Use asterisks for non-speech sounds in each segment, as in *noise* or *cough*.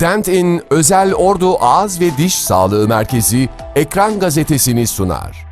Dent-In Özel Ordu Ağız ve Diş Sağlığı Merkezi Ekran Gazetesini sunar.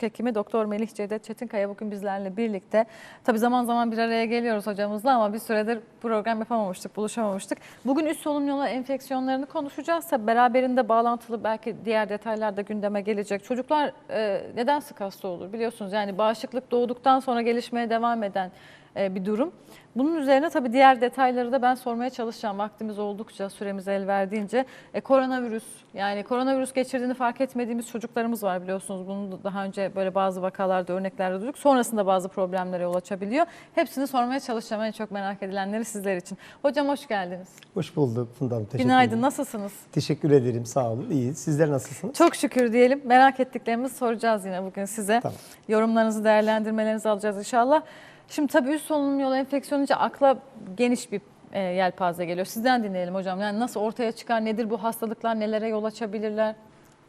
Çocuk hekimi Doktor Melih Cevdet Çetinkaya bugün bizlerle birlikte. Tabii zaman zaman bir araya geliyoruz hocamızla ama bir süredir program yapamamıştık, buluşamamıştık. Bugün üst solunum yolu enfeksiyonlarını konuşacağız. Tabii beraberinde bağlantılı belki diğer detaylar da gündeme gelecek. Çocuklar e, neden sık hasta olur biliyorsunuz yani bağışıklık doğduktan sonra gelişmeye devam eden bir durum. Bunun üzerine tabii diğer detayları da ben sormaya çalışacağım. Vaktimiz oldukça, süremiz el verdiğince. E, koronavirüs, yani koronavirüs geçirdiğini fark etmediğimiz çocuklarımız var biliyorsunuz. Bunu da daha önce böyle bazı vakalarda, örneklerde duyduk. Sonrasında bazı problemlere yol açabiliyor. Hepsini sormaya çalışacağım. En çok merak edilenleri sizler için. Hocam hoş geldiniz. Hoş bulduk Funda Hanım. Teşekkür Günaydın, ederim. nasılsınız? Teşekkür ederim. Sağ olun. İyi. Sizler nasılsınız? Çok şükür diyelim. Merak ettiklerimizi soracağız yine bugün size. Tamam. Yorumlarınızı, değerlendirmelerinizi alacağız inşallah. Şimdi tabii üst solunum yolu enfeksiyonu deyince akla geniş bir e, yelpaze geliyor. Sizden dinleyelim hocam. Yani nasıl ortaya çıkar, nedir bu hastalıklar, nelere yol açabilirler?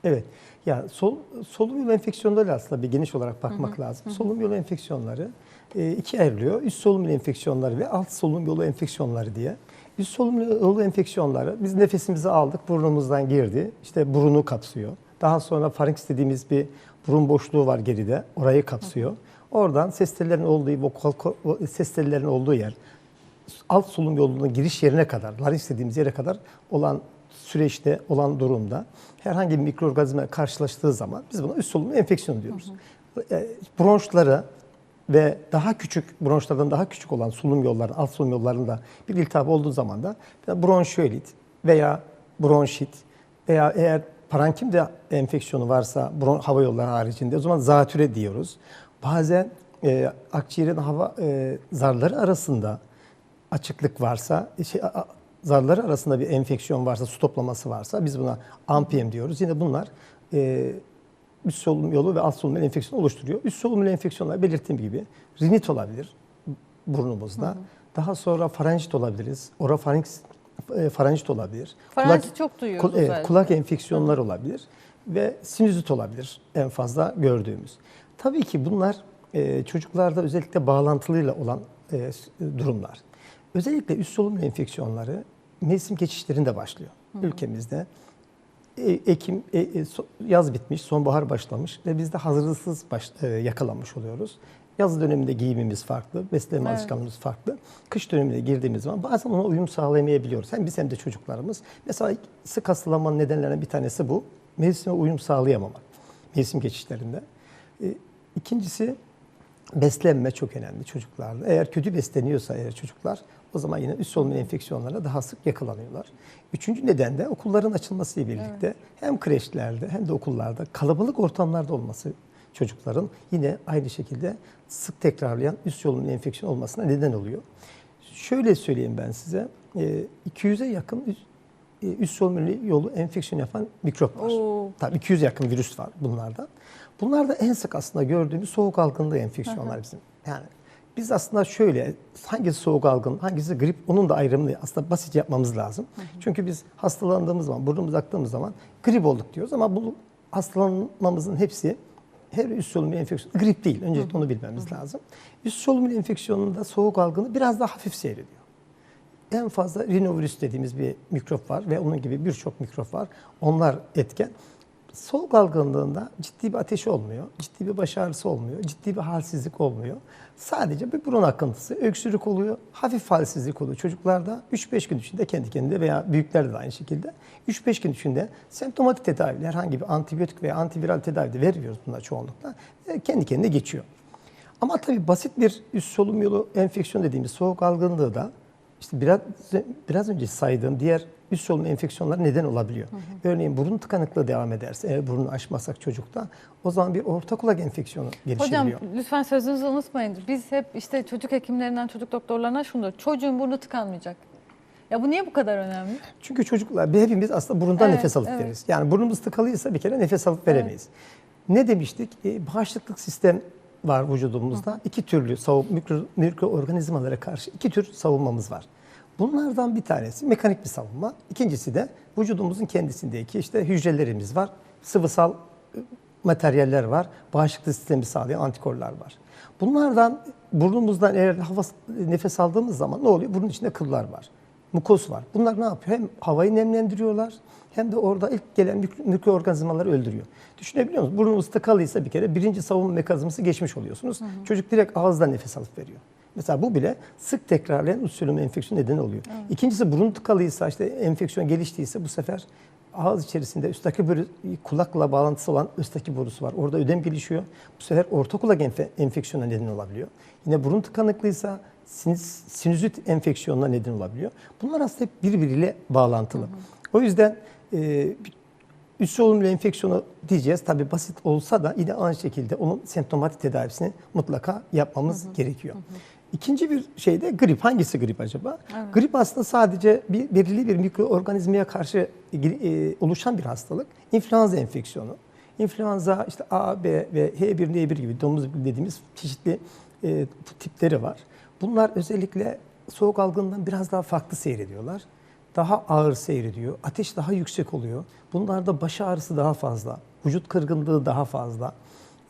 Evet. Ya sol, solunum yolu enfeksiyonları aslında bir geniş olarak bakmak lazım. Solunum yolu enfeksiyonları e, ikiye ayrılıyor. Üst solunum yolu enfeksiyonları ve alt solunum yolu enfeksiyonları diye. Üst solunum yolu enfeksiyonları biz nefesimizi aldık, burnumuzdan girdi. İşte burunu kapsıyor. Daha sonra farinks dediğimiz bir burun boşluğu var geride. Orayı kapsıyor. Oradan ses tellerinin olduğu, vokal ses tellerinin olduğu yer, alt solunum yolunun giriş yerine kadar, larynx dediğimiz yere kadar olan süreçte olan durumda herhangi bir mikroorganizma karşılaştığı zaman biz buna üst solunum enfeksiyonu diyoruz. E, Bronşları ve daha küçük bronşlardan daha küçük olan solunum yolları, alt solunum yollarında bir iltihap olduğu zaman da bronşiolit veya bronşit veya eğer parenkim de enfeksiyonu varsa bron, hava yolları haricinde o zaman zatüre diyoruz. Bazen e, akciğerin hava e, zarları arasında açıklık varsa, şey, a- zarları arasında bir enfeksiyon varsa, su toplaması varsa biz buna AMPM diyoruz. Yine bunlar e, üst solunum yolu ve alt solunum yolu enfeksiyonu oluşturuyor. Üst solunum enfeksiyonlar belirttiğim gibi rinit olabilir burnumuzda. Daha sonra farenjit olabiliriz. Orofarinks e, farenjit olabilir. Farenjit çok duyuyoruz kul- evet, kulak enfeksiyonları olabilir ve sinüzit olabilir en fazla gördüğümüz. Tabii ki bunlar e, çocuklarda özellikle bağlantılıyla olan e, durumlar. Özellikle üst solunum enfeksiyonları mevsim geçişlerinde başlıyor ülkemizde. E, Ekim, e, e, yaz bitmiş, sonbahar başlamış ve biz de hazırlıksız baş, e, yakalanmış oluyoruz. Yaz döneminde giyimimiz farklı, beslenme Evet. alışkanlığımız farklı. Kış dönemine girdiğimiz zaman bazen ona uyum sağlayamayabiliyoruz. Hem biz hem de çocuklarımız. Mesela sık hastalanmanın nedenlerinden bir tanesi bu. Mevsime uyum sağlayamamak. Mevsim geçişlerinde. E, İkincisi beslenme çok önemli çocuklarda. Eğer kötü besleniyorsa eğer çocuklar o zaman yine üst solunum enfeksiyonlarına daha sık yakalanıyorlar. Üçüncü neden de okulların açılmasıyla birlikte hem kreşlerde hem de okullarda kalabalık ortamlarda olması çocukların yine aynı şekilde sık tekrarlayan üst solunum enfeksiyonu olmasına neden oluyor. Şöyle söyleyeyim ben size. e, 200'e yakın üst, e, üst solunum yolu enfeksiyon yapan mikrop var. Oo. Tabii 200 yakın virüs var bunlardan. Bunlar da en sık aslında gördüğümüz soğuk algınlığı enfeksiyonlar bizim. Yani biz aslında şöyle hangisi soğuk algın, hangisi grip onun da ayrımını aslında basit yapmamız lazım. Çünkü biz hastalandığımız zaman, burnumuz aktığımız zaman grip olduk diyoruz ama bu hastalanmamızın hepsi her üst solunum enfeksiyonu grip değil. Öncelikle onu bilmemiz lazım. Üst solunum enfeksiyonunda soğuk algını biraz daha hafif seyrediyor. En fazla rinovirüs dediğimiz bir mikrop var ve onun gibi birçok mikrop var. Onlar etken. Soğuk algınlığında ciddi bir ateşi olmuyor, ciddi bir baş ağrısı olmuyor, ciddi bir halsizlik olmuyor. Sadece bir burun akıntısı, öksürük oluyor, hafif halsizlik oluyor. Çocuklarda 3-5 gün içinde kendi kendine veya büyüklerde de aynı şekilde 3-5 gün içinde semptomatik tedavi, herhangi bir antibiyotik veya antiviral tedavi de veriyoruz bunlar çoğunlukla. E, Kendi kendine geçiyor. Ama tabii basit bir üst solunum yolu enfeksiyon dediğimiz soğuk algınlığı da işte biraz biraz önce saydığım diğer üst solunum enfeksiyonları neden olabiliyor. Örneğin burun tıkanıklığı devam ederse, eğer burnu açmazsak çocukta o zaman bir orta kulak enfeksiyonu Hocam gelişebiliyor. lütfen sözünüzü unutmayın. Biz hep işte çocuk hekimlerinden, çocuk doktorlarına şunu diyoruz. Çocuğun burnu tıkanmayacak. Ya bu niye bu kadar önemli? Çünkü çocuklar hepimiz aslında burundan Evet, nefes alıp evet. veririz. Yani burnumuz tıkalıysa bir kere nefes alıp veremeyiz. Ne demiştik? E, bağışıklık sistem var vücudumuzda. İki türlü savun, mikro, mikroorganizmalara karşı iki tür savunmamız var. Bunlardan bir tanesi mekanik bir savunma. İkincisi de vücudumuzun kendisindeki işte hücrelerimiz var. Sıvısal e, materyaller var. Bağışıklık sistemi sağlayan antikorlar var. Bunlardan burnumuzdan eğer hava, nefes aldığımız zaman ne oluyor? Bunun içinde kıllar var. Mukoz var. Bunlar ne yapıyor? Hem havayı nemlendiriyorlar hem de orada ilk gelen mikro- mikroorganizmaları öldürüyor. Düşünebiliyor musunuz? Burnunuz tıkalıysa bir kere birinci savunma mekanizması geçmiş oluyorsunuz. Çocuk direkt ağızdan nefes alıp veriyor. Mesela bu bile sık tekrarlayan solunum enfeksiyon nedeni oluyor. İkincisi burun tıkalıysa işte enfeksiyon geliştiyse bu sefer ağız içerisinde üstteki boru, kulakla bağlantısı olan üstteki borusu var. Orada ödem gelişiyor. Bu sefer orta kulak enfe, enfeksiyona neden olabiliyor. Yine burun tıkanıklıysa sinüs, sinüzit enfeksiyonuna neden olabiliyor. Bunlar aslında hep birbiriyle bağlantılı. O yüzden e, üst solunum enfeksiyonu diyeceğiz. Tabii basit olsa da yine aynı şekilde onun semptomatik tedavisini mutlaka yapmamız gerekiyor. İkinci bir şey de grip. Hangisi grip acaba? Grip aslında sadece bir belirli bir mikroorganizmaya karşı e, oluşan bir hastalık. İnfluenza enfeksiyonu. İnfluenza işte A, B ve H1N1 gibi domuz dediğimiz çeşitli e, tipleri var. Bunlar özellikle soğuk algından biraz daha farklı seyrediyorlar. Daha ağır seyrediyor. Ateş daha yüksek oluyor. Bunlarda baş ağrısı daha fazla. Vücut kırgınlığı daha fazla.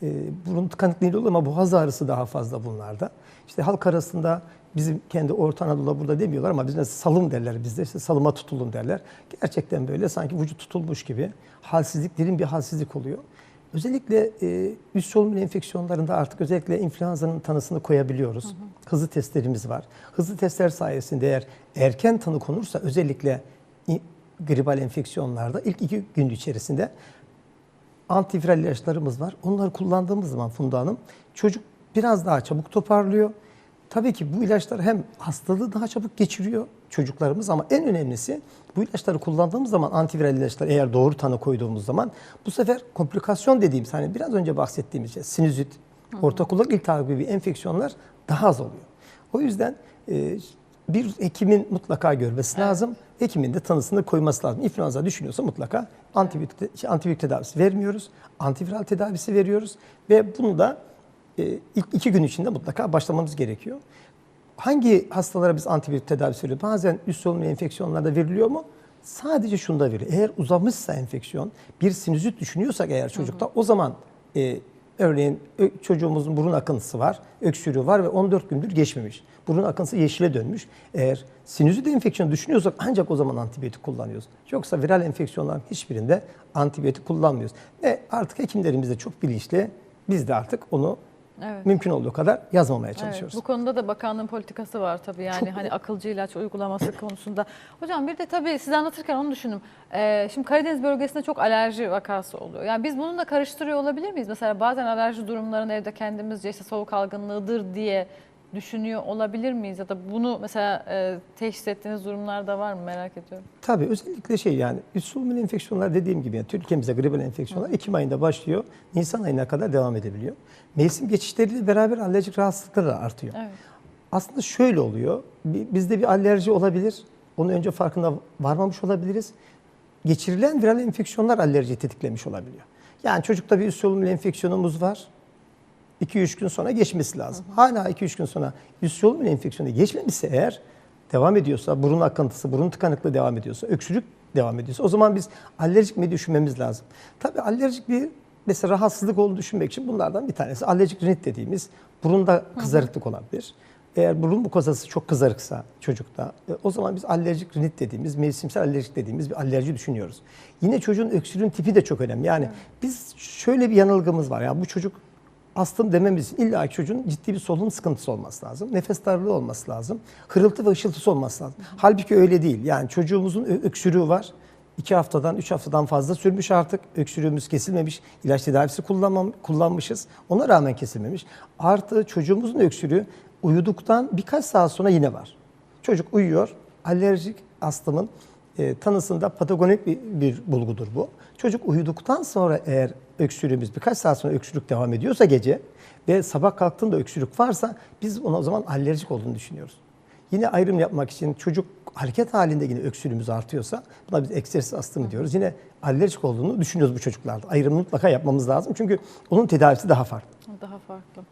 E, burun tıkanıklığı oluyor ama boğaz ağrısı daha fazla bunlarda. İşte halk arasında bizim kendi Orta Anadolu'da burada demiyorlar ama bizde salım derler bizde işte salıma tutulun derler. Gerçekten böyle sanki vücut tutulmuş gibi halsizlik, derin bir halsizlik oluyor. Özellikle e, üst solunum enfeksiyonlarında artık özellikle influenza'nın tanısını koyabiliyoruz. Hızlı testlerimiz var. Hızlı testler sayesinde eğer erken tanı konursa özellikle gribal enfeksiyonlarda ilk iki gün içerisinde antiviral ilaçlarımız var. Onları kullandığımız zaman Funda Hanım çocuk biraz daha çabuk toparlıyor. Tabii ki bu ilaçlar hem hastalığı daha çabuk geçiriyor çocuklarımız ama en önemlisi bu ilaçları kullandığımız zaman antiviral ilaçlar eğer doğru tanı koyduğumuz zaman bu sefer komplikasyon dediğimiz hani biraz önce bahsettiğimiz şey sinüzit, orta kulak iltihabı gibi enfeksiyonlar daha az oluyor. O yüzden e, bir hekimin mutlaka görmesi lazım. Hekimin de tanısını koyması lazım. İnfluenza düşünüyorsa mutlaka antibiyotik, şey, antibiyotik tedavisi vermiyoruz. Antiviral tedavisi veriyoruz. Ve bunu da ilk iki gün içinde mutlaka başlamamız gerekiyor. Hangi hastalara biz antibiyotik tedavisi veriyoruz? Bazen üst solunum enfeksiyonlarda veriliyor mu? Sadece şunda veriliyor. Eğer uzamışsa enfeksiyon, bir sinüzit düşünüyorsak eğer çocukta o zaman e, örneğin çocuğumuzun burun akıntısı var, öksürüğü var ve 14 gündür geçmemiş. Burun akıntısı yeşile dönmüş. Eğer sinüzit enfeksiyonu düşünüyorsak ancak o zaman antibiyotik kullanıyoruz. Yoksa viral enfeksiyonların hiçbirinde antibiyotik kullanmıyoruz. Ve artık hekimlerimiz de çok bilinçli. Biz de artık onu Evet. mümkün olduğu kadar yazmamaya Evet, çalışıyoruz. bu konuda da bakanlığın politikası var tabii yani hani akılcı ilaç uygulaması *laughs* konusunda. Hocam bir de tabii siz anlatırken onu düşündüm. Ee, şimdi Karadeniz bölgesinde çok alerji vakası oluyor. Yani biz bununla karıştırıyor olabilir miyiz? Mesela bazen alerji durumlarını evde kendimizce işte soğuk algınlığıdır diye düşünüyor olabilir miyiz? Ya da bunu mesela e, teşhis ettiğiniz durumlar da var mı merak ediyorum. Tabii özellikle şey yani üst solunum enfeksiyonlar dediğim gibi yani Türkiye'mizde gribal enfeksiyonlar Ekim ayında başlıyor. Nisan ayına kadar devam edebiliyor. Mevsim geçişleriyle beraber alerjik rahatsızlıklar da artıyor. Evet. Aslında şöyle oluyor. bi- Bizde bir alerji olabilir. Onu önce farkında varmamış olabiliriz. Geçirilen viral enfeksiyonlar alerjiyi tetiklemiş olabiliyor. Yani çocukta bir üst solunum enfeksiyonumuz var. 2-3 gün sonra geçmesi lazım. Hala 2-3 gün sonra üst solunum enfeksiyonu geçmemişse eğer devam ediyorsa, burun akıntısı, burun tıkanıklığı devam ediyorsa, öksürük devam ediyorsa o zaman biz alerjik mi düşünmemiz lazım. Tabii alerjik bir mesela rahatsızlık olduğunu düşünmek için bunlardan bir tanesi alerjik rinit dediğimiz burunda kızarıklık olabilir. Eğer burun mukozası çok kızarıksa çocukta e, o zaman biz alerjik rinit dediğimiz, mevsimsel alerjik dediğimiz bir alerji düşünüyoruz. Yine çocuğun öksürüğün tipi de çok önemli. Yani biz şöyle bir yanılgımız var. Ya bu çocuk astım dememiz illa çocuğun ciddi bir solunum sıkıntısı olması lazım. Nefes darlığı olması lazım. Hırıltı ve ışıltısı olması lazım. Halbuki öyle değil. Yani çocuğumuzun öksürüğü var. İki haftadan, üç haftadan fazla sürmüş artık. Öksürüğümüz kesilmemiş. ilaç tedavisi kullanmam, kullanmışız. Ona rağmen kesilmemiş. Artı çocuğumuzun öksürüğü uyuduktan birkaç saat sonra yine var. Çocuk uyuyor. Alerjik astımın e, tanısında patogenik bir, bir bulgudur bu. Çocuk uyuduktan sonra eğer öksürüğümüz birkaç saat sonra öksürük devam ediyorsa gece ve sabah kalktığında öksürük varsa biz ona o zaman alerjik olduğunu düşünüyoruz. Yine ayrım yapmak için çocuk hareket halinde yine öksürüğümüz artıyorsa buna biz egzersiz astımı diyoruz. Yine alerjik olduğunu düşünüyoruz bu çocuklarda. Ayrımı mutlaka yapmamız lazım çünkü onun tedavisi daha farklı. Daha farklı.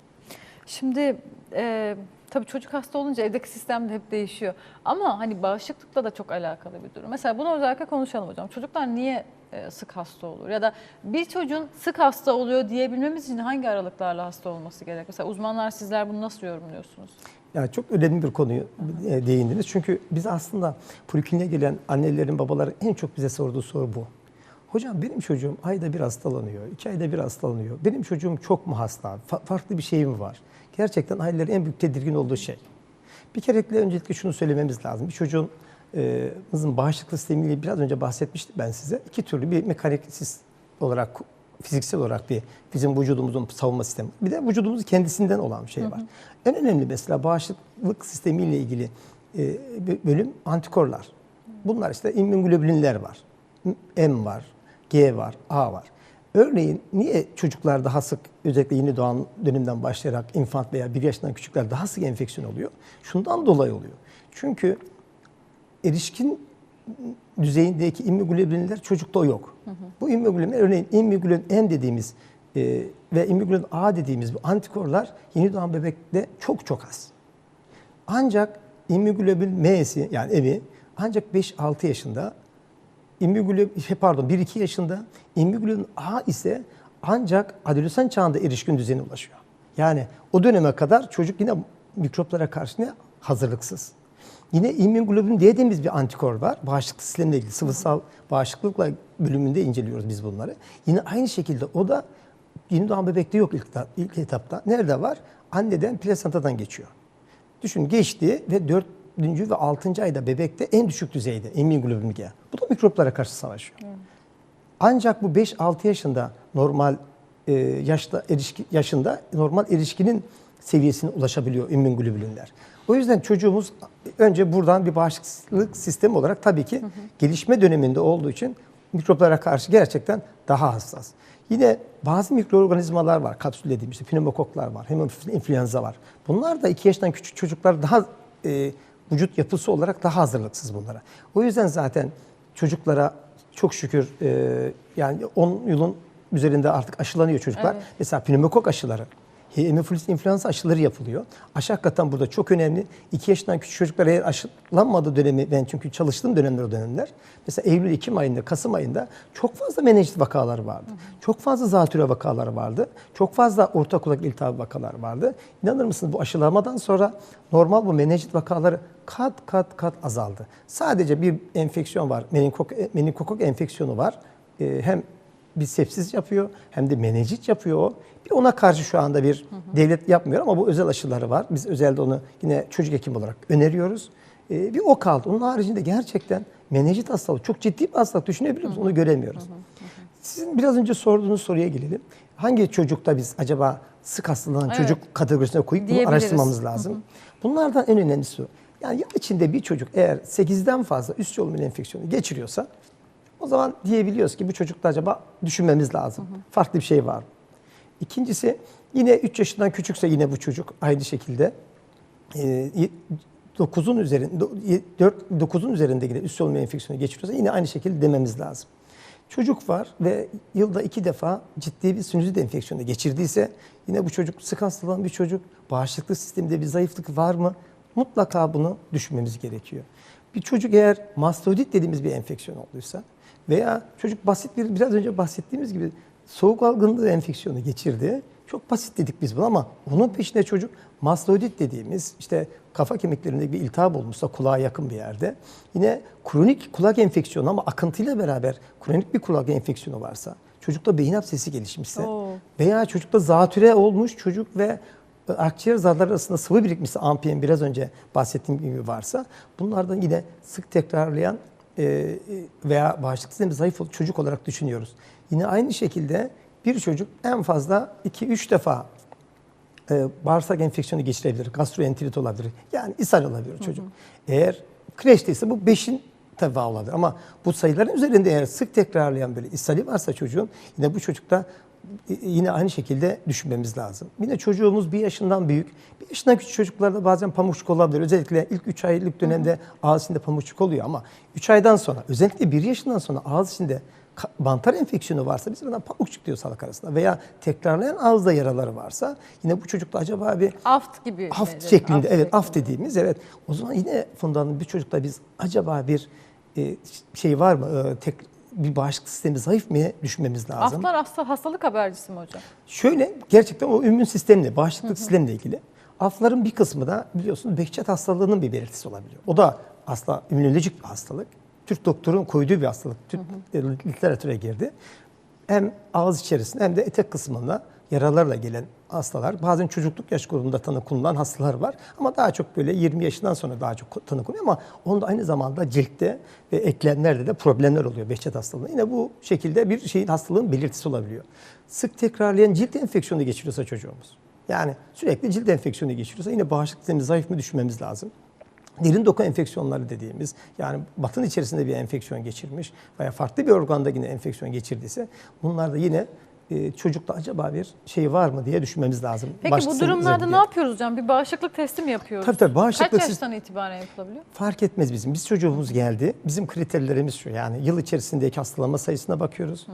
Şimdi e, Tabii çocuk hasta olunca evdeki sistem de hep değişiyor. Ama hani bağışıklıkla da çok alakalı bir durum. Mesela bunu özellikle konuşalım hocam. Çocuklar niye e, sık hasta olur? Ya da bir çocuğun sık hasta oluyor diyebilmemiz için hangi aralıklarla hasta olması gerek? Mesela uzmanlar sizler bunu nasıl yorumluyorsunuz? Yani çok önemli bir konuyu e, değindiniz. Çünkü biz aslında polikliniğe gelen annelerin, babaların en çok bize sorduğu soru bu. Hocam benim çocuğum ayda bir hastalanıyor, iki ayda bir hastalanıyor. Benim çocuğum çok mu hasta? Fa- farklı bir şey mi var? Gerçekten ailelerin en büyük tedirgin olduğu şey. Bir kerekle öncelikle şunu söylememiz lazım. Bir çocuğun e, bağışıklık sistemiyle biraz önce bahsetmiştim ben size. İki türlü bir mekanik sis- olarak, fiziksel olarak bir bizim vücudumuzun savunma sistemi. Bir de vücudumuzun kendisinden olan bir şey var. En önemli mesela bağışıklık sistemiyle ilgili e, bölüm antikorlar. Bunlar işte immünglobulinler var. M var, G var, A var. Örneğin niye çocuklar daha sık özellikle yeni doğan dönemden başlayarak infant veya bir yaşından küçükler daha sık enfeksiyon oluyor? Şundan dolayı oluyor. Çünkü erişkin düzeyindeki immünglobulinler çocukta yok. Bu immünglobulinler örneğin immünglobuline M dediğimiz e, ve immünglobuline A dediğimiz bu antikorlar yeni doğan bebekte çok çok az. Ancak immünoglobulin M'si yani M'i ancak 5-6 yaşında immünoglobulin şey pardon 1-2 yaşında immünoglobulin A ise ancak adolesan çağında erişkin düzeyine ulaşıyor. Yani o döneme kadar çocuk yine mikroplara karşı ne hazırlıksız. Yine immünoglobulin dediğimiz bir antikor var. Bağışıklık sistemiyle ilgili sıvısal bağışıklıkla bölümünde inceliyoruz biz bunları. Yine aynı şekilde o da yeni doğan bebekte yok ilk, ilk etapta. Nerede var? Anneden plasentadan geçiyor. Düşün geçti ve 4. ve 6. ayda bebekte en düşük düzeyde immünoglobulin G. Bu da mikroplara karşı savaşıyor. Ancak bu 5-6 yaşında normal e, yaşta erişki, yaşında normal erişkinin seviyesine ulaşabiliyor immünglobulinler. O yüzden çocuğumuz önce buradan bir bağışıklık sistemi olarak tabii ki gelişme döneminde olduğu için mikroplara karşı gerçekten daha hassas. Yine bazı mikroorganizmalar var, kapsül dediğimiz işte pneumokoklar var, hemofilus influenza var. Bunlar da 2 yaştan küçük çocuklar daha e, vücut yapısı olarak daha hazırlıksız bunlara. O yüzden zaten çocuklara çok şükür e, yani 10 yılın üzerinde artık aşılanıyor çocuklar. Evet. Mesela pneumokok aşıları, hemofilus influenza aşıları yapılıyor. Aşı hakikaten burada çok önemli. 2 yaşından küçük çocuklar eğer aşılanmadığı dönemi, ben çünkü çalıştığım dönemler o dönemler. Mesela Eylül, Ekim ayında, Kasım ayında çok fazla menenjit vakaları vardı. Çok fazla zatüre vakaları vardı. Çok fazla orta kulak iltihabı vakaları vardı. İnanır mısınız bu aşılamadan sonra normal bu menenjit vakaları kat kat kat azaldı. Sadece bir enfeksiyon var. Meningokok, meningokok enfeksiyonu var. Ee, hem bir sepsis yapıyor hem de menenjit yapıyor o. Bir ona karşı şu anda bir devlet yapmıyor ama bu özel aşıları var. Biz özelde onu yine çocuk hekim olarak öneriyoruz. Ee, bir o kaldı. Onun haricinde gerçekten menenjit hastalığı çok ciddi bir hastalık düşünebiliyor musunuz? Onu göremiyoruz. Sizin biraz önce sorduğunuz soruya gelelim. Hangi çocukta biz acaba sık hastalanan Evet. çocuk kategorisine koyup bunu araştırmamız lazım. Bunlardan en önemlisi o. Yani yıl içinde bir çocuk eğer 8'den fazla üst solunum enfeksiyonu geçiriyorsa o zaman diyebiliyoruz ki bu çocukta acaba düşünmemiz lazım. Farklı bir şey var mı? İkincisi yine 3 yaşından küçükse yine bu çocuk aynı şekilde 9'un üzerinde 4 9'un üzerinde yine üst solunum enfeksiyonu geçiriyorsa yine aynı şekilde dememiz lazım. Çocuk var ve yılda iki defa ciddi bir sinüzit enfeksiyonu geçirdiyse yine bu çocuk sık hastalanan bir çocuk bağışıklık sisteminde bir zayıflık var mı? Mutlaka bunu düşünmemiz gerekiyor. Bir çocuk eğer mastodit dediğimiz bir enfeksiyon olduysa veya çocuk basit bir biraz önce bahsettiğimiz gibi soğuk algınlığı enfeksiyonu geçirdi. Çok basit dedik biz bunu ama onun peşinde çocuk mastodit dediğimiz işte kafa kemiklerinde bir iltihap olmuşsa kulağa yakın bir yerde. Yine kronik kulak enfeksiyonu ama akıntıyla beraber kronik bir kulak enfeksiyonu varsa, çocukta beyin hapsesi gelişmişse Oo. veya çocukta zatüre olmuş çocuk ve e, akciğer zarları arasında sıvı birikmişse ampiyen biraz önce bahsettiğim gibi varsa bunlardan yine sık tekrarlayan veya bağışıklık sistemi zayıf çocuk olarak düşünüyoruz. Yine aynı şekilde bir çocuk en fazla 2-3 defa e, bağırsak enfeksiyonu geçirebilir, gastroenterit olabilir. Yani ishal olabilir çocuk. Eğer kreşteyse bu 5'in defa olabilir. Ama bu sayıların üzerinde eğer sık tekrarlayan böyle ishali varsa çocuğun yine bu çocukta e, yine aynı şekilde düşünmemiz lazım. Yine çocuğumuz bir yaşından büyük. Bir yaşından küçük çocuklarda bazen pamukçuk olabilir. Özellikle ilk 3 aylık dönemde ağız içinde pamukçuk oluyor ama 3 aydan sonra özellikle 1 yaşından sonra ağız içinde mantar enfeksiyonu varsa biz buna pamukçuk diyoruz halk arasında veya tekrarlayan ağızda yaraları varsa yine bu çocukta acaba bir Aft gibi. Aft şeklinde evet şeklinde. af dediğimiz evet. O zaman yine Funda Hanım bir çocukta biz acaba bir e, şey var mı e, tek bir bağışıklık sistemi zayıf mı düşünmemiz lazım. Aftlar hasta, hastalık habercisi mi hocam? Şöyle gerçekten o immün sistemle, bağışıklık sistemiyle ilgili. Afların bir kısmı da biliyorsunuz Behçet hastalığının bir belirtisi olabiliyor. O da aslında immünolojik bir hastalık. Türk doktorun koyduğu bir hastalık. Türk literatüre girdi. Hem ağız içerisinde hem de etek kısmında yaralarla gelen hastalar. Bazen çocukluk yaş grubunda tanı konulan hastalar var. Ama daha çok böyle 20 yaşından sonra daha çok tanı konuyor. Ama onda aynı zamanda ciltte ve eklemlerde de problemler oluyor Behçet hastalığında. Yine bu şekilde bir şeyin hastalığın belirtisi olabiliyor. Sık tekrarlayan cilt enfeksiyonu geçiriyorsa çocuğumuz. Yani sürekli cilt enfeksiyonu geçiriyorsa yine bağışıklık sistemi zayıf mı düşünmemiz lazım. Derin doku enfeksiyonları dediğimiz yani batın içerisinde bir enfeksiyon geçirmiş veya farklı bir organda yine enfeksiyon geçirdiyse bunlarda yine e, çocukta acaba bir şey var mı diye düşünmemiz lazım. Peki Bağışıklık bu durumlarda ne yapıyoruz hocam? Bir bağışıklık testi mi yapıyoruz? Tabii tabii bağışıklık Kaç sis- yaştan itibaren yapılabiliyor? Fark etmez bizim. Biz çocuğumuz geldi. Bizim kriterlerimiz şu. Yani yıl içerisindeki hastalanma sayısına bakıyoruz.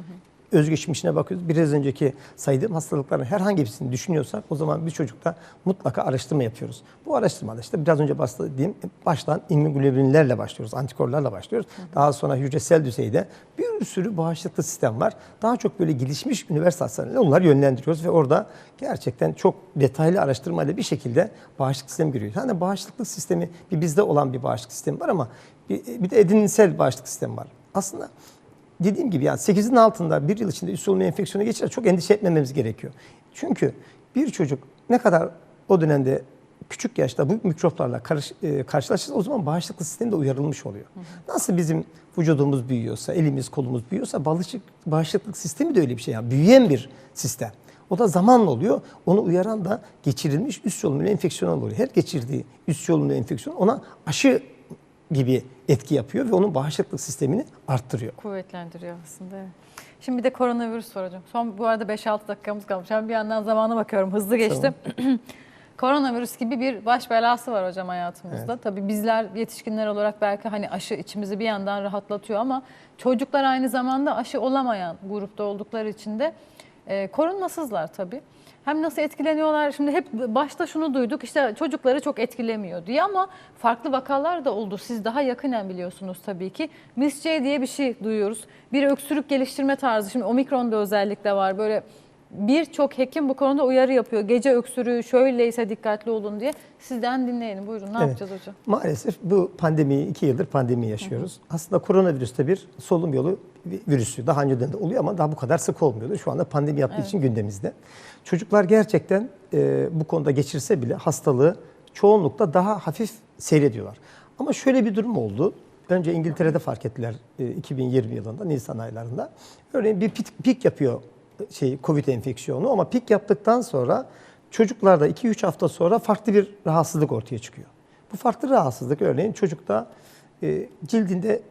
Özgeçmişine bakıyoruz. Biraz önceki saydığım hastalıkların herhangi birisini düşünüyorsak o zaman bir çocukta mutlaka araştırma yapıyoruz. Bu araştırmada işte biraz önce bahsettiğim baştan immünoglobülinlerle başlıyoruz, antikorlarla başlıyoruz. Daha sonra hücresel düzeyde bir sürü bağışıklık sistem var. Daha çok böyle gelişmiş üniversite hastanelerine onları yönlendiriyoruz ve orada gerçekten çok detaylı araştırmayla bir şekilde bağışıklık sistemi görüyoruz. Hani bağışıklık sistemi bir bizde olan bir bağışıklık sistemi var ama bir, bir de edininsel bağışıklık sistemi var. Aslında dediğim gibi yani 8'in altında bir yıl içinde üst solunum enfeksiyonu geçirir çok endişe etmememiz gerekiyor. Çünkü bir çocuk ne kadar o dönemde küçük yaşta bu mikroplarla karış, e, karşılaşırsa o zaman bağışıklık sistemi de uyarılmış oluyor. Nasıl bizim vücudumuz büyüyorsa, elimiz kolumuz büyüyorsa bağışıklık, bağışıklık sistemi de öyle bir şey. Yani büyüyen bir sistem. O da zamanla oluyor. Onu uyaran da geçirilmiş üst solunum enfeksiyonu oluyor. Her geçirdiği üst solunum enfeksiyonu ona aşı gibi etki yapıyor ve onun bağışıklık sistemini arttırıyor. Kuvvetlendiriyor aslında. evet. Şimdi bir de koronavirüs hocam. Son bu arada 5-6 dakikamız kalmış. Ben bir yandan zamana bakıyorum. Hızlı geçtim. *clears throat* Koronavirüs gibi bir baş belası var hocam hayatımızda. Tabii bizler yetişkinler olarak belki hani aşı içimizi bir yandan rahatlatıyor ama çocuklar aynı zamanda aşı olamayan grupta oldukları için de e, korunmasızlar tabii. Hem nasıl etkileniyorlar? Şimdi hep başta şunu duyduk işte çocukları çok etkilemiyor diye ama farklı vakalar da oldu. Siz daha yakinen biliyorsunuz tabii ki. MIS-C diye bir şey duyuyoruz. Bir öksürük geliştirme tarzı. Şimdi omikronda özellikle var. Böyle birçok hekim bu konuda uyarı yapıyor. Gece öksürüğü şöyleyse dikkatli olun diye. Sizden dinleyelim. Buyurun ne Evet. yapacağız hocam? Maalesef bu pandemiyi, iki yıldır pandemi yaşıyoruz. Aslında koronavirüs de bir solunum yolu virüsü. Daha önceden de oluyor ama daha bu kadar sık olmuyordu. Şu anda pandemi yaptığı için gündemimizde. Çocuklar gerçekten e, bu konuda geçirse bile hastalığı çoğunlukla daha hafif seyrediyorlar. Ama şöyle bir durum oldu. Önce İngiltere'de fark ettiler e, 2020 yılında, Nisan aylarında. Örneğin bir pik, pik yapıyor şey Covid enfeksiyonu ama pik yaptıktan sonra çocuklarda 2-3 hafta sonra farklı bir rahatsızlık ortaya çıkıyor. Bu farklı rahatsızlık örneğin çocukta e, cildinde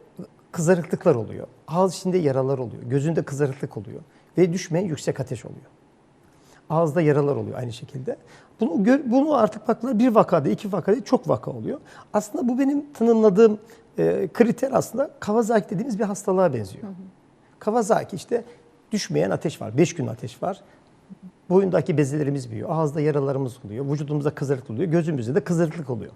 kızarıklıklar oluyor. Ağız içinde yaralar oluyor. Gözünde kızarıklık oluyor. Ve düşmeyen yüksek ateş oluyor. Ağızda yaralar oluyor aynı şekilde. Bunu, gör- bunu artık baktılar bir vakada, iki vakada çok vaka oluyor. Aslında bu benim tanımladığım e, kriter aslında Kawasaki dediğimiz bir hastalığa benziyor. Kawasaki işte düşmeyen ateş var. Beş gün ateş var. Boyundaki bezelerimiz büyüyor. Ağızda yaralarımız oluyor. Vücudumuzda kızarıklık oluyor. Gözümüzde de kızarıklık oluyor.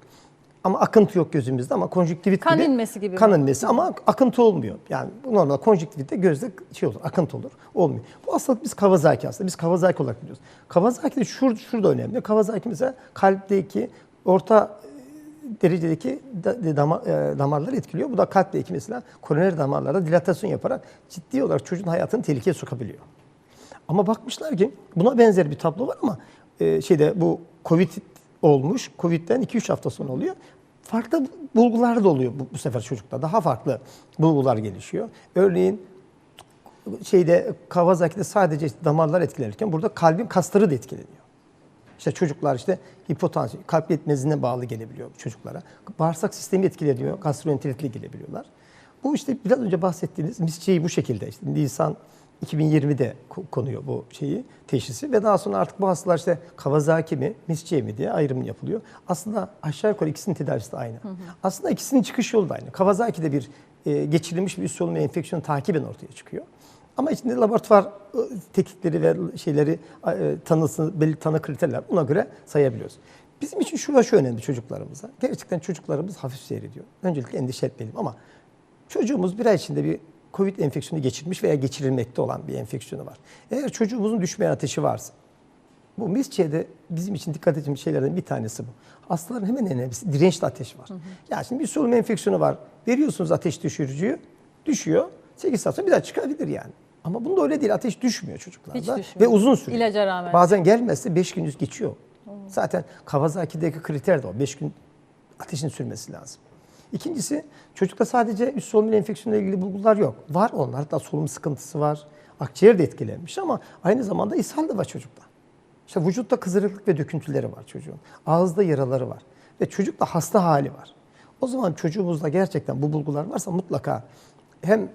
Ama akıntı yok gözümüzde ama konjüktivit Kan gibi. inmesi gibi? Kan inmesi ama akıntı olmuyor. Yani normal konjüktivitte gözde şey olur, akıntı olur. Olmuyor. Bu hastalık biz Kawasaki hastalığı. Biz Kawasaki olarak biliyoruz. Kawasaki de şur, şurada önemli. Kawasaki mesela kalpteki orta derecedeki da- de- dama- e, damarları etkiliyor. Bu da kalpteki mesela koroner damarlarda dilatasyon yaparak ciddi olarak çocuğun hayatını tehlikeye sokabiliyor. Ama bakmışlar ki buna benzer bir tablo var ama e, şeyde bu Covid olmuş. Covid'den 2-3 hafta sonra oluyor. Farklı bulgular da oluyor bu, bu sefer çocukta. Daha farklı bulgular gelişiyor. Örneğin şeyde Kawasaki'de sadece damarlar etkilenirken burada kalbin kasları da etkileniyor. İşte çocuklar işte hipotansiyon, kalp yetmezliğine bağlı gelebiliyor çocuklara. Bağırsak sistemi etkileniyor, gastroenteritli gelebiliyorlar. Bu işte biraz önce bahsettiğiniz misçeyi bu şekilde işte Nisan 2020'de ko- konuyor bu şeyi teşhisi ve daha sonra artık bu hastalar işte Kawasaki mi, misçe mi diye ayrım yapılıyor. Aslında aşağı yukarı ikisinin tedavisi de aynı. Aslında ikisinin çıkış yolu da aynı. Kawasaki'de bir e, geçirilmiş bir üst solunum enfeksiyonu takiben ortaya çıkıyor. Ama içinde laboratuvar e, tetkikleri ve şeyleri e, tanısı, belli tanı kriterler ona göre sayabiliyoruz. Bizim için şu ve şu önemli çocuklarımıza. Gerçekten çocuklarımız hafif seyrediyor. Öncelikle endişe etmeliyim ama çocuğumuz bir ay içinde bir COVID enfeksiyonu geçirmiş veya geçirilmekte olan bir enfeksiyonu var. Eğer çocuğumuzun düşmeyen ateşi varsa, bu misçede bizim için dikkat edeceğimiz şeylerden bir tanesi bu. Hastaların hemen en önemlisi dirençli ateş var. Ya şimdi bir solunum enfeksiyonu var. Veriyorsunuz ateş düşürücüyü, düşüyor. 8 saat sonra bir daha çıkabilir yani. Ama bunda öyle değil. Ateş düşmüyor çocuklarda. Hiç Ve düşmüyor. uzun sürüyor. İlaca rağmen. Bazen gelmezse 5 gün geçiyor. Zaten Kawasaki'deki kriter de o. 5 gün ateşin sürmesi lazım. İkincisi çocukta sadece üst solunum enfeksiyonuyla ilgili bulgular yok. Var onlar da solunum sıkıntısı var. Akciğer de etkilenmiş ama aynı zamanda ishal de var çocukta. İşte vücutta kızarıklık ve döküntüleri var çocuğun. Ağızda yaraları var. Ve çocukta hasta hali var. O zaman çocuğumuzda gerçekten bu bulgular varsa mutlaka hem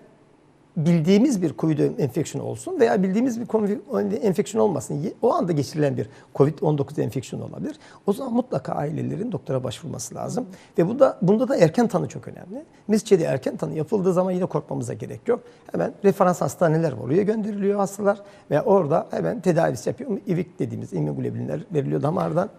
bildiğimiz bir COVID enfeksiyonu olsun veya bildiğimiz bir COVID enfeksiyon olmasın. O anda geçirilen bir COVID-19 enfeksiyonu olabilir. O zaman mutlaka ailelerin doktora başvurması lazım. Ve bunda, bunda da erken tanı çok önemli. Misçe'de erken tanı yapıldığı zaman yine korkmamıza gerek yok. Hemen referans hastaneler var. Oraya gönderiliyor hastalar ve orada hemen tedavisi yapıyor. İvik dediğimiz immünoglobülinler veriliyor damardan.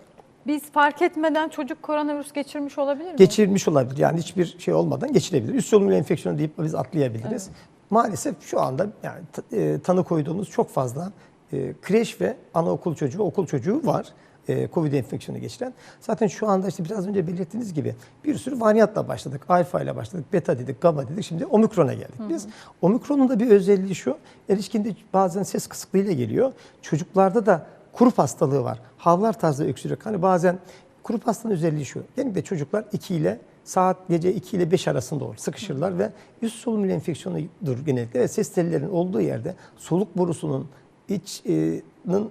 Biz fark etmeden çocuk koronavirüs geçirmiş olabilir mi? Geçirilmiş olabilir. Yani hiçbir şey olmadan geçirebilir. Üst solunum enfeksiyonu deyip biz atlayabiliriz. Maalesef şu anda yani e, tanı koyduğumuz çok fazla e, kreş ve anaokul çocuğu, okul çocuğu var. E, Covid enfeksiyonu geçiren. Zaten şu anda işte biraz önce belirttiğiniz gibi bir sürü varyantla başladık. Alfa ile başladık, beta dedik, gamma dedik. Şimdi omikrona geldik biz. Omikronun da bir özelliği şu. Erişkinde bazen ses kısıklığıyla geliyor. Çocuklarda da kurup hastalığı var. Havlar tarzı öksürük. Hani bazen kurup hastalığın özelliği şu. Genellikle çocuklar 2 ile saat gece 2 ile 5 arasında olur. Sıkışırlar ve üst solunum enfeksiyonudur genellikle ve ses tellerinin olduğu yerde soluk borusunun içinin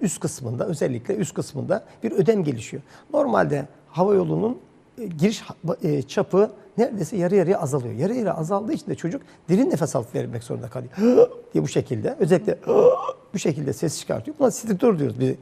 üst kısmında özellikle üst kısmında bir ödem gelişiyor. Normalde hava yolunun e, giriş e, çapı neredeyse yarı yarıya azalıyor. Yarı yarıya azaldığı için de çocuk derin nefes alıp vermek zorunda kalıyor. *gasps* diye bu şekilde özellikle *gasps* bu şekilde ses çıkartıyor. Buna stritor diyoruz bir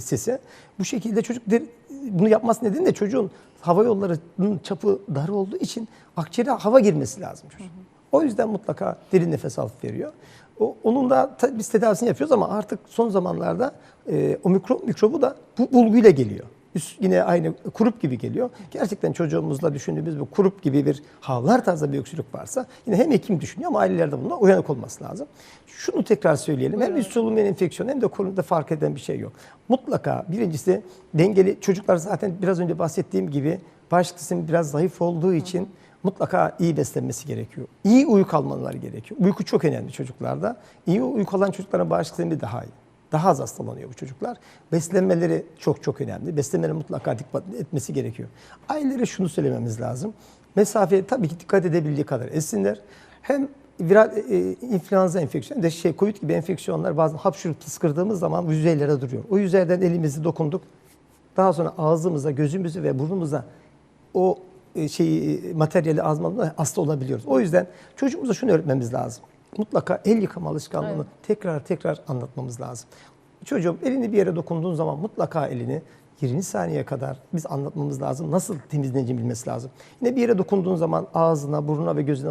sese. Bu şekilde çocuk der- bunu yapması nedeni de çocuğun hava yollarının çapı dar olduğu için akciğere hava girmesi lazım çocuğun. O yüzden mutlaka derin nefes alıp veriyor. O, onun da biz tedavisini yapıyoruz ama artık son zamanlarda e, o mikro, mikrobu da bu bulguyla geliyor. Üst, yine aynı kurup gibi geliyor. Gerçekten çocuğumuzla düşündüğümüz bu kurup gibi bir havlar tarzda bir öksürük varsa yine hem hekim düşünüyor ama aileler de buna uyanık olması lazım. Şunu tekrar söyleyelim. Hem üst solunum enfeksiyonu hem de korunumda fark eden bir şey yok. Mutlaka birincisi dengeli çocuklar zaten biraz önce bahsettiğim gibi sistemi biraz zayıf olduğu için mutlaka iyi beslenmesi gerekiyor. İyi uyku almaları gerekiyor. Uyku çok önemli çocuklarda. İyi uyku alan çocukların bağışıklık sistemi daha iyi. Daha az hastalanıyor bu çocuklar. Beslenmeleri çok çok önemli. Beslenmeleri mutlaka dikkat etmesi gerekiyor. Ailelere şunu söylememiz lazım. Mesafeye tabii ki dikkat edebildiği kadar etsinler. Hem viral e, influenza enfeksiyonu de şey COVID gibi enfeksiyonlar bazen hapşurup tıskırdığımız zaman yüzeylere duruyor. O yüzeyden elimizi dokunduk. Daha sonra ağzımıza, gözümüzü ve burnumuza o e, şeyi e, materyali azmalığında hasta olabiliyoruz. O yüzden çocuğumuza şunu öğretmemiz lazım. Mutlaka el yıkama alışkanlığını tekrar tekrar anlatmamız lazım. Çocuğum elini bir yere dokunduğun zaman mutlaka elini 20 saniye kadar biz anlatmamız lazım. Nasıl temizleneceğini bilmesi lazım. Yine bir yere dokunduğun zaman ağzına, burnuna ve gözüne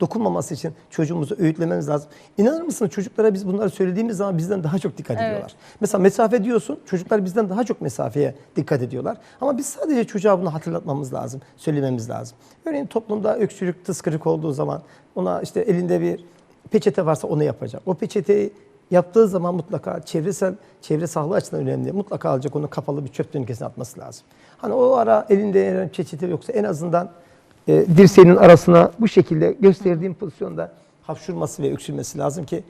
dokunmaması için çocuğumuzu öğütlememiz lazım. İnanır mısınız çocuklara biz bunları söylediğimiz zaman bizden daha çok dikkat Evet. ediyorlar. Mesela mesafe diyorsun, çocuklar bizden daha çok mesafeye dikkat ediyorlar. Ama biz sadece çocuğa bunu hatırlatmamız lazım, söylememiz lazım. Örneğin toplumda öksürük, tıskırık olduğu zaman ona işte elinde bir peçete varsa onu yapacak. O peçeteyi yaptığı zaman mutlaka çevresel, çevre sağlığı açısından önemli. Mutlaka alacak onu kapalı bir çöp tenekesine atması lazım. Hani o ara elinde peçete yoksa en azından e, dirseğinin arasına bu şekilde gösterdiğim pozisyonda hapşurması ve öksürmesi lazım ki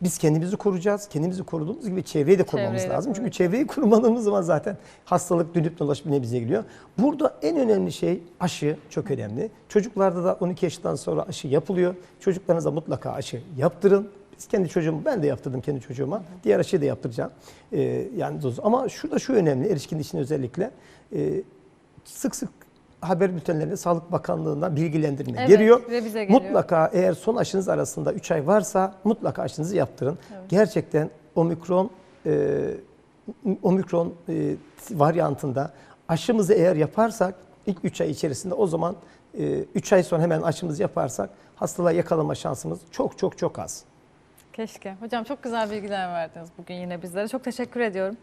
biz kendimizi koruyacağız. Kendimizi koruduğumuz gibi çevreyi de korumamız Çevreyi de lazım. Çünkü çevreyi korumadığımız zaman zaten hastalık dönüp dolaşıp yine bize geliyor. Burada en önemli şey aşı çok önemli. Çocuklarda da 12 yaşından sonra aşı yapılıyor. Çocuklarınıza mutlaka aşı yaptırın. Biz kendi çocuğumu, ben de yaptırdım kendi çocuğuma. Diğer aşıyı da yaptıracağım. Ee, yani doz. Ama şurada şu önemli, erişkin için özellikle. Ee, sık sık haber bültenlerinde Sağlık Bakanlığı'ndan bilgilendirme Evet, geliyor. ve bize geliyor. Mutlaka eğer son aşınız arasında 3 ay varsa mutlaka aşınızı yaptırın. Gerçekten omikron e, omikron e, varyantında aşımızı eğer yaparsak ilk 3 ay içerisinde o zaman 3 ay sonra hemen aşımızı yaparsak hastalığa yakalama şansımız çok çok çok az. Keşke. Hocam çok güzel bilgiler verdiniz bugün yine bizlere. Çok teşekkür ediyorum.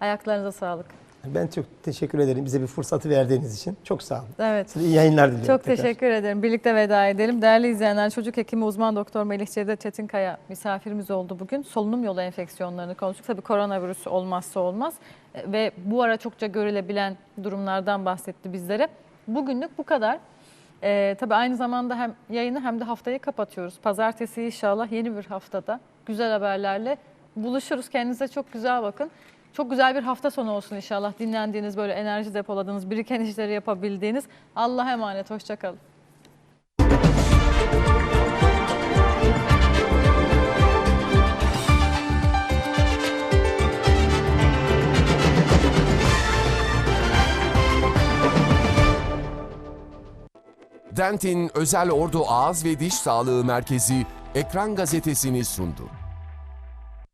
Ayaklarınıza sağlık. Ben çok teşekkür ederim bize bir fırsatı verdiğiniz için. Çok sağ olun. Evet. Size iyi yayınlar diliyorum. Çok tekrar. teşekkür ederim. Birlikte veda edelim. Değerli izleyenler, çocuk hekimi uzman doktor Melih Cevdet Çetinkaya misafirimiz oldu bugün. Solunum yolu enfeksiyonlarını konuştuk. Tabii koronavirüs olmazsa olmaz E, ve bu ara çokça görülebilen durumlardan bahsetti bizlere. Bugünlük bu kadar. Ee, tabii aynı zamanda hem yayını hem de haftayı kapatıyoruz. Pazartesi inşallah yeni bir haftada güzel haberlerle buluşuruz. Kendinize çok güzel bakın. Çok güzel bir hafta sonu olsun inşallah. Dinlendiğiniz, böyle enerji depoladığınız, biriken işleri yapabildiğiniz. Allah'a emanet, hoşçakalın. Dentin Özel Ordu Ağız ve Diş Sağlığı Merkezi Ekran Gazetesini sundu.